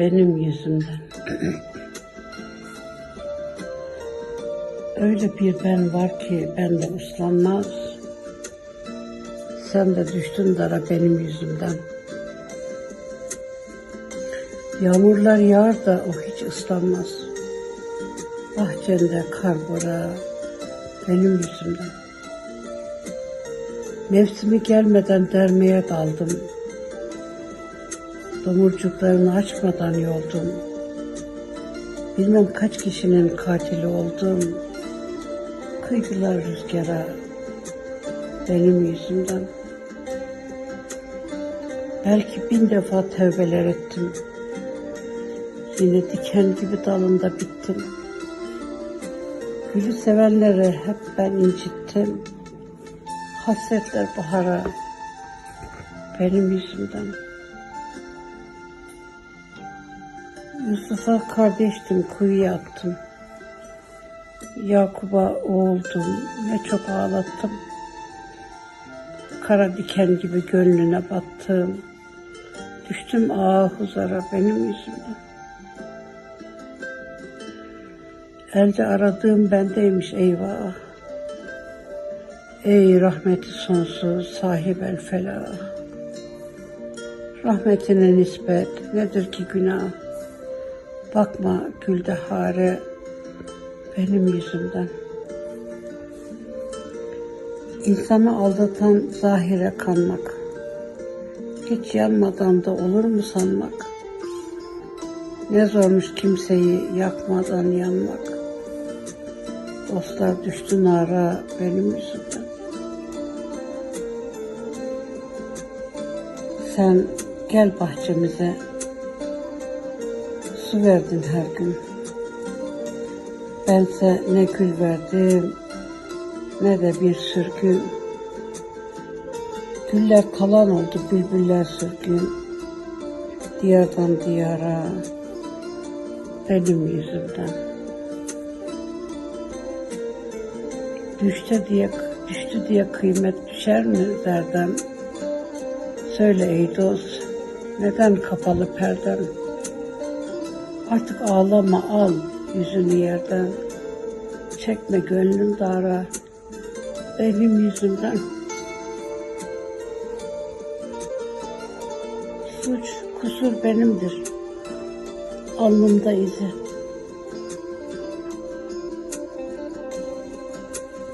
benim yüzümden. Öyle bir ben var ki bende uslanmaz. Sen de düştün dara benim yüzümden. Yağmurlar yağar da o hiç ıslanmaz. Bahçende kar bora benim yüzümden. Mevsimi gelmeden dermeye daldım. Domurcuklarını açmadan yoldum. Bilmem kaç kişinin katili oldum. Kıydılar rüzgara benim yüzümden. Belki bin defa tövbeler ettim. Yine diken gibi dalında bittim. Gülü sevenleri hep ben incittim. Hasretler bahara benim yüzümden. Yusuf'a kardeştim, kuyuya attım. Yakup'a oğuldum, ne çok ağlattım. Kara diken gibi gönlüne battım. Düştüm ağa huzara benim yüzümden. Elde aradığım bendeymiş eyvah. Ey rahmeti sonsuz sahip el felah. Rahmetine nispet nedir ki günah? Bakma güldehare benim yüzümden. İnsanı aldatan zahire kanmak. Hiç yanmadan da olur mu sanmak? Ne zormuş kimseyi yakmadan yanmak. Dostlar düştü nara benim yüzümden. Sen gel bahçemize. Su verdin her gün. Bense ne gül verdim ne de bir sürgün. Güller kalan oldu bülbüller sürgün. Diyardan diyara benim yüzümden. Düştü diye düştü diye kıymet düşer mi derdem? Söyle ey dost, neden kapalı perdem? Artık ağlama al yüzünü yerden. Çekme gönlüm dara benim yüzümden. Suç, kusur benimdir. Alnımda izi.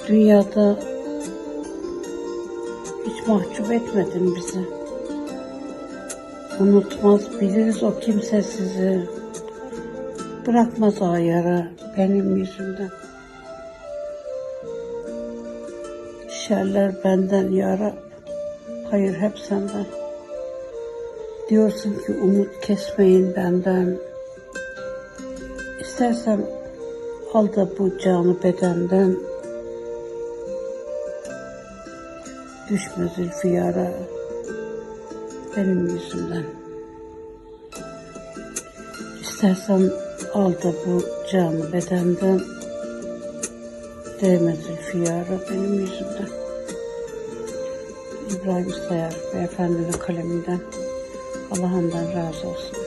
Dünyada hiç mahcup etmedin bizi. Unutmaz biliriz o kimse Bırakmaz ayara benim yüzümden. Şerler benden ya Rab, hayır hep senden. Diyorsun ki umut kesmeyin benden. İstersen al da bu canı bedenden. Düşme zülfiyara benim yüzümden. İstersen al da bu canı bedenden. Değme zülfiyara benim yüzümden. İbrahim Sayar beyefendinin kaleminden. Allah razı olsun.